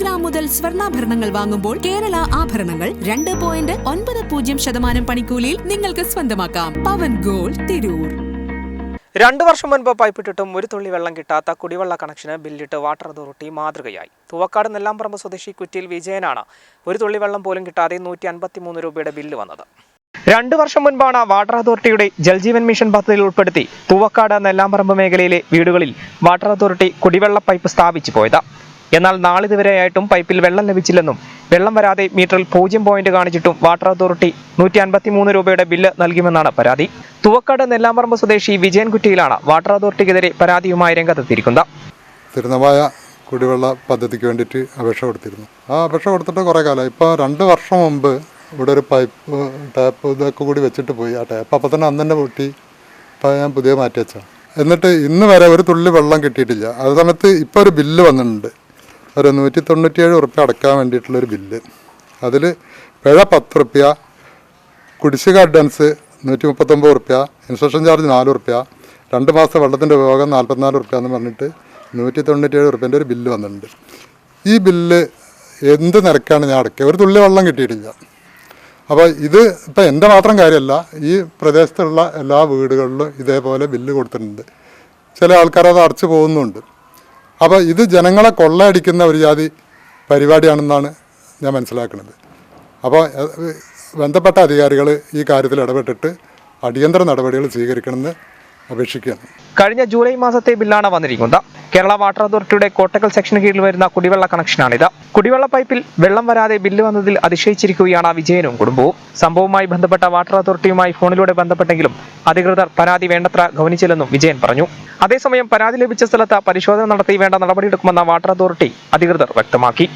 Gram മുതൽ സ്വർണാഭരണങ്ങൾ വാങ്ങുമ്പോൾ കേരള ആഭരണങ്ങൾ രണ്ട് പോയിന്റ് ഒൻപത് പൂജ്യം ശതമാനം പണിക്കൂലിയിൽ നിങ്ങൾക്ക് സ്വന്തമാക്കാം. പവൻ ഗോൾ തിരൂർ. രണ്ടു വർഷം മുൻപ് പൈപ്പിട്ടിട്ടും ഒരു തുള്ളി വെള്ളം കിട്ടാത്ത കുടിവെള്ള കണക്ഷന് ബില്ലിട്ട് വാട്ടർ അതോറിറ്റി മാതൃകയായി. തുവക്കാട് നെല്ലാമ്പറമ്പ് സ്വദേശി കുറ്റിയിൽ വിജയനാണ് ഒരു തുള്ളി വെള്ളം പോലും കിട്ടാതെ നൂറ്റി അൻപത്തിമൂന്ന് രൂപയുടെ ബില്ല് വന്നത്. രണ്ടു വർഷം മുൻപാണ് വാട്ടർ അതോറിറ്റിയുടെ ജൽജീവൻ മിഷൻ പദ്ധതിയിൽ ഉൾപ്പെടുത്തി തൂവക്കാട് നെല്ലാമ്പറമ്പ് മേഖലയിലെ വീടുകളിൽ വാട്ടർ അതോറിറ്റി കുടിവെള്ള പൈപ്പ് സ്ഥാപിച്ചു പോയത്. എന്നാൽ നാളിതുവരെയായിട്ടും പൈപ്പിൽ വെള്ളം ലഭിച്ചില്ലെന്നും വെള്ളം വരാതെ മീറ്ററിൽ പൂജ്യം പോയിന്റ് കാണിച്ചിട്ടും വാട്ടർ അതോറിറ്റി നൂറ്റി അൻപത്തിമൂന്ന് രൂപയുടെ ബില്ല് നൽകുമെന്നാണ് പരാതി. തുവക്കാട് നെല്ലാമ്പറമ്പ് സ്വദേശി വിജയൻകുറ്റിയിലാണ് വാട്ടർ അതോറിറ്റിക്കെതിരെ പരാതിയുമായി രംഗത്തെത്തിയിരിക്കുന്നത്. സ്ഥിരമായ കുടിവെള്ള പദ്ധതിക്ക് വേണ്ടിയിട്ട് അപേക്ഷ കൊടുത്തിരുന്നു. ആ അപേക്ഷ കൊടുത്തിട്ട് കുറേ കാലം ഇപ്പോൾ രണ്ട് വർഷം മുമ്പ് ഇവിടെ ഒരു പൈപ്പ് ടാപ്പ് ഇതൊക്കെ കൂടി വെച്ചിട്ട് പോയി. ആ ടാപ്പ് അപ്പോൾ തന്നെ അന്ന് തന്നെ പൊട്ടി. ഇപ്പോൾ ഞാൻ പുതിയ മാറ്റി വെച്ചാണ് എന്നിട്ട് ഇന്ന് വരെ ഒരു തുള്ളി വെള്ളം കിട്ടിയിട്ടില്ല. അതേ സമയത്ത് ഇപ്പോൾ ഒരു ബില്ല് വന്നിട്ടുണ്ട്. ഒരു നൂറ്റി തൊണ്ണൂറ്റിയേഴ് ഉറുപ്പ്യ അടക്കാൻ വേണ്ടിയിട്ടുള്ളൊരു ബില്ല്. അതിൽ പിഴ പത്ത് റുപ്യ കുടിശ്ശിക അഡ്വാൻസ് നൂറ്റി മുപ്പത്തൊമ്പത് റുപ്യ ഇൻസ്ട്രക്ഷൻ ചാർജ് നാല് റുപ്യ രണ്ട് മാസത്തെ വെള്ളത്തിന്റെ ഉപയോഗം നാൽപ്പത്തിനാല് റുപ്യ എന്ന് പറഞ്ഞിട്ട് നൂറ്റി തൊണ്ണൂറ്റിയേഴ് റുപ്യന്റെ ഒരു ബില്ല് വന്നിട്ടുണ്ട്. ഈ ബില്ല് എന്ത് നിരക്കാണ് ഞാൻ അടക്കുക ഒരു തുള്ളി വെള്ളം കിട്ടിയിട്ടില്ല. അപ്പോൾ ഇത് ഇപ്പം എന്റെ മാത്രം കാര്യമല്ല ഈ പ്രദേശത്തുള്ള എല്ലാ വീടുകളിലും ഇതേപോലെ ബില്ല് കൊടുത്തിട്ടുണ്ട്. ചില ആൾക്കാർ അത് അടച്ചു പോകുന്നുണ്ട്. അപ്പോൾ ഇത് ജനങ്ങളെ കൊള്ളയടിക്കുന്ന ഒരു ജാതി പരിപാടിയാണെന്നാണ് ഞാൻ മനസ്സിലാക്കുന്നത് അപ്പോൾ ബന്ധപ്പെട്ട അധികാരികൾ ഈ കാര്യത്തിൽ ഇടപെട്ടിട്ട് അടിയന്തര നടപടികൾ സ്വീകരിക്കണമെന്ന് അപേക്ഷിക്കുകയാണ് കഴിഞ്ഞ ജൂലൈ മാസത്തെ ബില്ലാണ് വന്നിരിക്കുന്നത്. കേരള വാട്ടർ അതോറിറ്റിയുടെ കോട്ടക്കൽ സെക്ഷന് കീഴിൽ വരുന്ന കുടിവെള്ള കണക്ഷനാണിത്. കുടിവെള്ള പൈപ്പിൽ വെള്ളം വരാതെ ബില്ല് വന്നതിൽ അതിശയിച്ചിരിക്കുകയാണ് വിജയനും കുടുംബവും. സംഭവവുമായി ബന്ധപ്പെട്ട വാട്ടർ അതോറിറ്റിയുമായി ഫോണിലൂടെ ബന്ധപ്പെട്ടെങ്കിലും അധികൃതർ പരാതി വേണ്ടത്ര ഗൗനിച്ചില്ലെന്നും വിജയൻ പറഞ്ഞു. അതേസമയം പരാതി ലഭിച്ച സ്ഥലത്ത് പരിശോധന നടത്തി വേണ്ട നടപടിയെടുക്കുമെന്ന വാട്ടർ അതോറിറ്റി അധികൃതർ വ്യക്തമാക്കി.